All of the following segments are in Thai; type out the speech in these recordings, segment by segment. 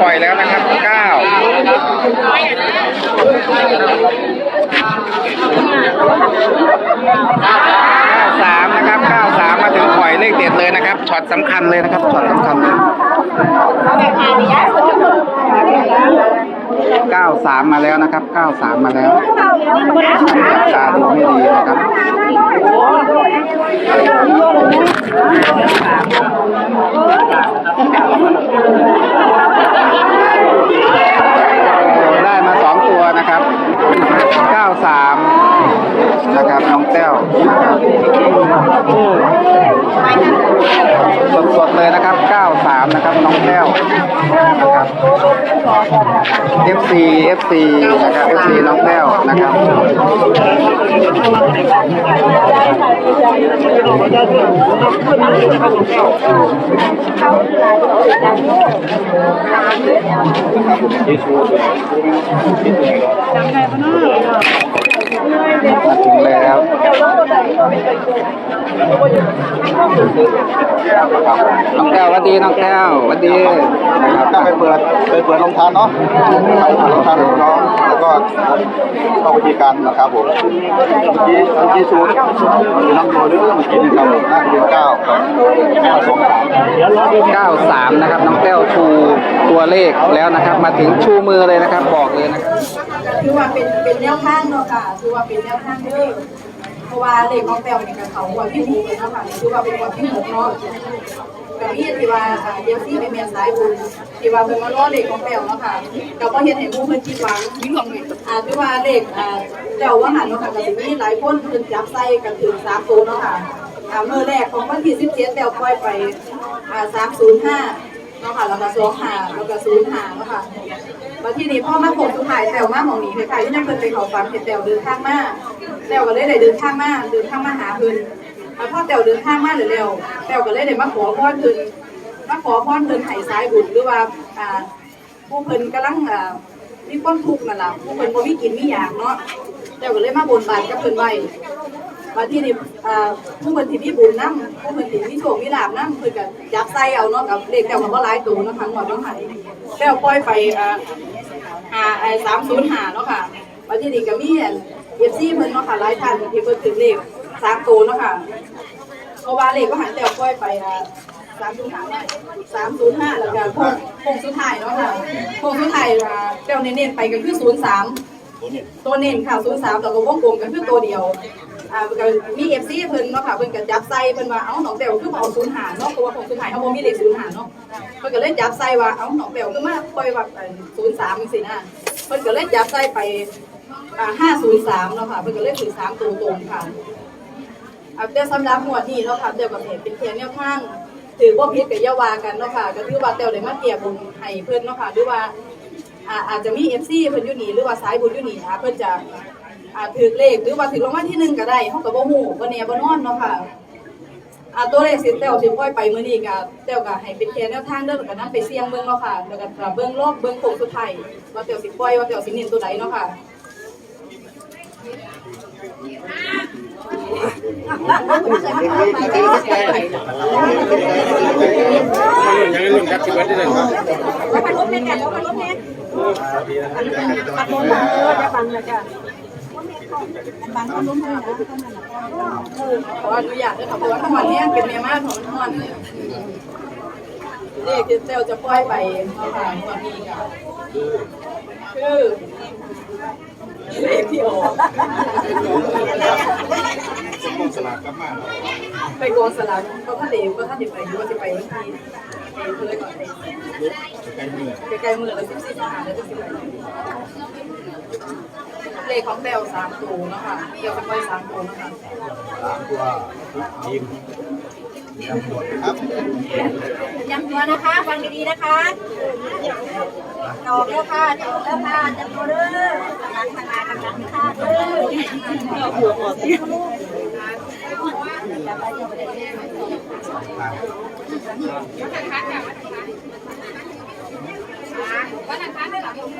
ปล่อยแล้วนะครับเก้าสามนะครับเก้าสามมาถึงปล่อยเลขเด็ดเลยนะครับช็อตสำคัญเลยนะครับช็อตสำคัญเลยเก้าสามมาแล้วนะครับเก้าสามมาแล้วตาดูไม่ดีนะครับ ได้มาสองตัวนะครับ 93 นะครับน้องแต้วสดๆเลยนะครับ 93 นะครับน้องแต้วนะครับ FC FC นะครับ FC น้องแต้วนะครับมาถึงแล้วน้องแก้วสวัสดีน้องแก้วสวัสดีนะครับก็ไปเปิดไปเปิดโรงทานเนาะไปเปิดโรงทานของน้องแล้วก็เข้าวิธีการนะครับผมเมื่อกี้เมื่อกี้สูตรน้ำโดเรื่องเมื่อกี้นี่ครับน่าจะเป็นเก้าเก้าสองสาม93นะครับน้องแก้วชูตัวเลขแล้วนะครับ มาถึงชูมือเลยนะครับบอกเลยนะครับ คือว่าเป็นเป็นแนวทางเนาะค่ะคือว่าเป็นแนวทางเด้อเพราะว่าเลขของแต้วนี่ก็เขาวันที่หกเลยเนาะค่ะคือว่าเป็นวันที่หกเนาะก็มีที่ว่าอ่าเดี๋ยวซี่เป็นแม่สายบุญที่ว่าเพิ่นมาล้อเลขของแต้วเนาะค่ะก็เฮ็ดให้หมู่เพิ่นคิดหวังอ่าคือว่าเลขอ่าแต้วว่าหันเนาะค่ะก็สิมีหลายคนเพิ่นจับใส่กันถึง3ตัวเนาะค่ะอ่ามื้อแรกของวันที่17แต้วปล่อยไปอ่า305 เนาะค่ะแล้วก็25แล้วก็05เนาะค่ะมาที่นี่พ่อมาผมสุดท้ายแตวมาหมองหนีไปใครที่นั่งเพิ่นไปเขาฟังเห็นแตวเดินทางมาแตวก็เลยได้เดินทางมาเดินทางมาหาเพิ่นมาพ่อแตวเดินทางมาเร็วๆแตวก็เลยได้มาขอพรเพิ่นมาขอพรเพิ่นไห้สายบุญหรือว่าอ่าผู้เพิ่นกำลังอ่ามีความทุกข์นั่นล่ะผู้เพิ่นบ่มีกินมีอยากเนาะแตวก็เลยมาบนบานกับเพิ่นไว้ มาที่นี่อ่าผู้เพิ่นที่มีบุญนำผู้เพิ่นที่มีโชคมีลาภนำเพิ่นก็จับใส่เอาเนาะกับเลขแตวก็บ่หลายตัวเนาะทั้งหมดเนาะค่ะแตวปล่อยไปอ่าหาไอ้สามศูนย์หาเนาะค่ะวันที่นี่ก็มีเอฟซีเพิ่นเนาะค่ะหลายท่านที่เพิ่นถึงเลขสามตัวเนาะค่ะเพราะว่าเลขก็หันแต่ปล่อยไปอะสามศูนย์ห้าสามศูนย์ห้าแล้วก็โค้งโค้งสุดท้ายเนาะค่ะโค้งสุดท้ายอะเจ้าเน้นๆไปก็คือศูนย์สามตัวเน้นค่ะศูนย์สามแล้วก็วงกลมก็คือตัวเดียว อ่าก็มีเอฟซีเพิ่นเนาะค่ะเพิ่นก็จับใส่เพิ่นว่าเอ้าหนองเต๋วคือบ่เอาศูนย์หาเนาะเพราะว่าของศูนย์หาเขาบ่มีเลขศูนย์หาเนาะเพิ่นก็เลยจับใส่ว่าเอ้าหนองเปลวก็มาปล่อยว่าศูนย์สามสินะเพิ่นก็เลยจับใส่ไปอ่าห้าศูนย์สามเนาะค่ะเพิ่นก็เลยถือสามตัวตรงค่ะอ่าแต่สำหรับหมวดนี้เนาะค่ะเดี๋ยวกับเห็นเป็นเพียงแนวทางถือว่าพิษกับยาวากันเนาะค่ะก็ถือว่าเตียวได้มาเกี่ยบุญให้เพิ่นเนาะค่ะหรือว่าอ่าอาจจะมีเอฟซีเพิ่นอยู่นี่หรือว่าสายบุญอยู่นี่อ่าเพิ่นจะ อ่าถือเลขหรือว่าถือรางวัลที่หนึ่งก็ได้เฮาก็บ่ฮู้บ่แน่บ่นอนเนาะค่ะอ่าตัวเลขสิเต้วสิปล่อยไปมื้อนี้ก็เต้วก็ให้เป็นแค่แนวทางเด้อแล้วก็นํไปเสี่ยงเบิ่งเนาะค่ะแล้วก็กลับเบิ่งรอบเบิ่งโค้งสุดท้ายว่าเต้วสิปล่อยว่าเต้วสิเน้นตัวใดเนาะค่ะขออนุ ญาตด้วยค่ะเพราะว่าทั้งวันนี้เป็นเมียมาของทั้งวันเลขที่เต้วจะปล่อยไปเนาะค่ะวันนี้ก็คือเลขที่ออกสลากกลับมาไปโกนสลัดเขาถ้าเด็กก็ถ้าเด็กไปอยู่ว่าจะไปที่เคยก่อนไปใกล้มือแล้วสิบสี่สิบห้าแล้วสิบไป เลขของแต้วสามตัวเนาะค่ะเดี๋ยวจะปล่อยสามตัวเนาะค่ะสามตัวทีมตำรวจครับจำตัวนะคะฟังดีๆนะคะจอกแล้วค่ะจอกแล้วค่ะจำตัวเด้อทางทางานทางนั้นค่ะเด้อหัวออกค่ะกับพ่อแบบว่าเขาก็ได้ไล่พวกบ้านไล่พวกนี้ไปบ้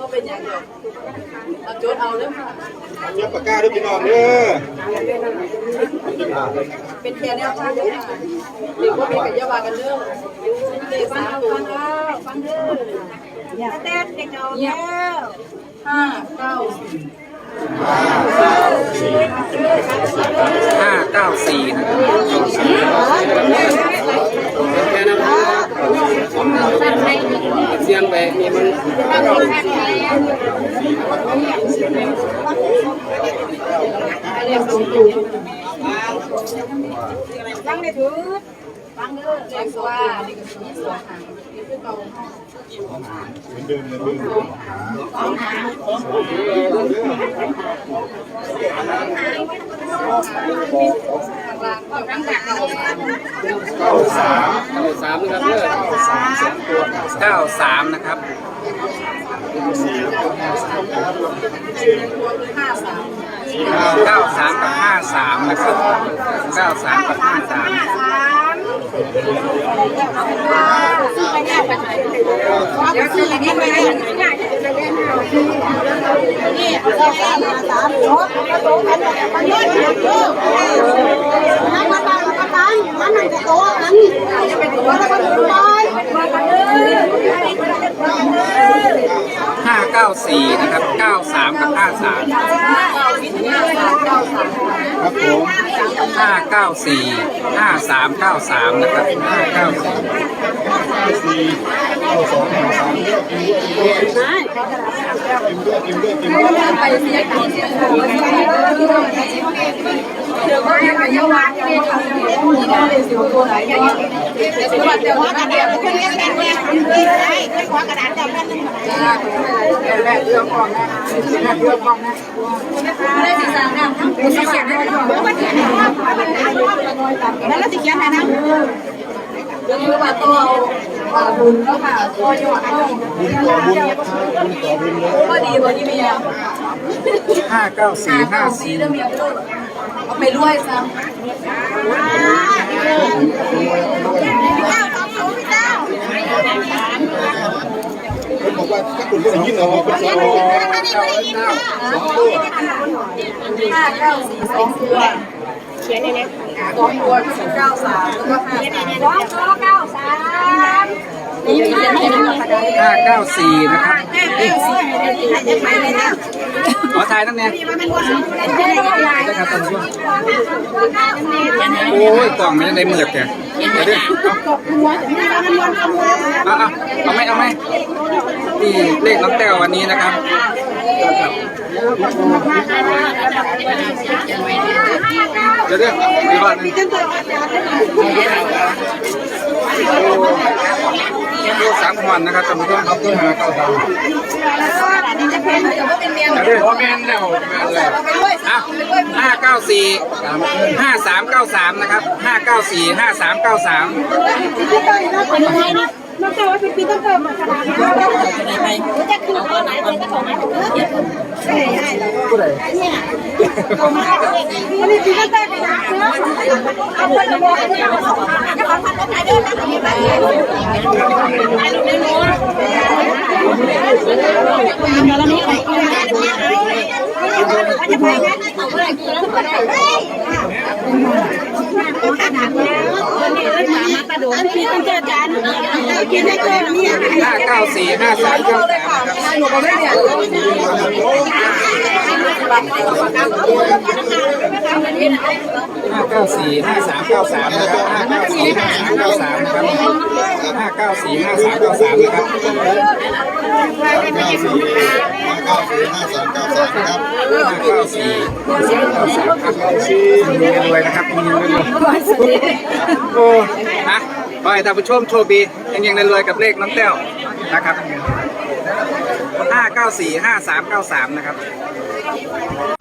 ก็เป็นอย่างเดียวเอาโจทย์เอาเรื่องค่ะจ็บปากกาด้วยพี่น้องเด้อเป็นแค่แนวทางเดียวค่ะเด็กว่ามีกับยาบากันเรื่องเด็กฟังเอาฟังเอาฟังเด้อเต้นเด็กน้องแล้วห้าเก้าสี่ห้าเก้าสี่นะครับเสี ยงไปนี่มันเรียกสูงอยู่ฟังได้ถือฟังเด้อเรียกว่าเด็กกับสูงสองหางนี่คือเก่าเหมือนเดิมเหมือนเดิมกลางก็ตั้งแต่เก่า เก้าสามเก้าสามนะครับเด้อเก้าสามสองตัวเก้าสามนะครับสี่เก้าสามกับห้าสามนะครับเก้าสามกับห้าสามเดี๋ยวคืออย่างนี้ไปไหน นี่เราแก้มสามโต๊ะก็โตกันมันยอดเยอะน้ำมันบางมันบามันมันจะโต๊ะนั้นจะเป็นตัวแล้วก็ถือไปมากันเลยห้าเก้าสี่นะครับเก้าสามกับห้าสามครับผมห้าเก้าสี่ห้าสามเก้าสามนะครับห้าเก้าสี่สี่เก้าสอง แม่แม่คุณเรียกได้ไม่ขอกระดาษจับแม่นึงแม่เรื่องก่อนนะแม่เรื่องก่อนนะได้สิสามนะทั้งคุณเขียนได้หรอว่าเขียนได้แล้วเราจะเขียนอะไรนะเรื่องว่าตัว เอาบุญแล้วค่ะตัวยอดเอาบุญต่อบุญบุญต่อบุญเลยก็ดีกว่าที่มีห้าเก้าสี่ห้าสี่เรื่องเมียไปด้วยเอาไปรวยซะผมบอกว่าถ้าคุณไม่ได้ยินเราเป็นสอสองตัวห้าเก้าสี่สองตัวเขียนในนี้สองตัวเก้าสามแล้วก็ห้าสองเก้าสามนี่มีเขียนให้าเก้าสี่นะครับเก้าสี่ายตั้งเนี่ยได้ครับท่านผู้ชมโอ้ยกล่องมันยังได้เมืดแกเดี๋ยวดิเอาเอาเอาไหมเอาไหมนี่เลขน้องแต้ววันนี้นะครับ เดี๋ยวเดี๋ยวอีกรอบหนึงโอ้สามวันนะครับท่านผู้ชมครับด้วยนะเก้าสามแต่ว่าเป็นเมียเดี๋ยวเดี๋ยวแม่นแล้วแม่นแล้วเอาไปรวยอะห้าเก้าสี่ห้าสามเก้าสามนะครับห้าเก้าสี่ห้าสามเก้าสามพี่เตยนะคนไทยนี่น้องเตยว่าเป็นพี่ต้องเติมมาขนาดนี้จะขึ้นตัวไหนเป็นกระถางไหนใช่ใช่เนี่ยวันนี้พี่ต้องเติมไปนะเนาะเอาคนละบอกเนี่ยเอาของจะของพันก็ขายเดินนะมีไปเดี๋ยวเรามีอะไรกินได้เดี๋ยวมาให้จะไปนะเอาอะไรกินแล้วก็ได้ขนาดแล้ววันนี้เอ้ยหมามากระ ห้าเก้าสี่ห้าสามเก้าเลยสามค่ะนะครับ หนูก็ไม่เรียนห้าเก้าสี่ห้าสามเก้าสามนะครับห้าเก้าสี่ห้าสามเก้าสามนะครับห้าเก้าสี่ห้าสามเก้าสามนะครับเก้าสี่เก้าสี่ห้าสามเก้าสามครับห้าเก้าสี่ห้าสามเก้าสามครับมีเงินรวยนะครับมีเงินรวยโอ้นะขอให้ท่านผู้ชมโชคดียังยังรวยกับเลขน้องแต้วนะครับห้าเก้าสี่ห้าสามเก้าสามนะครับ Thank you.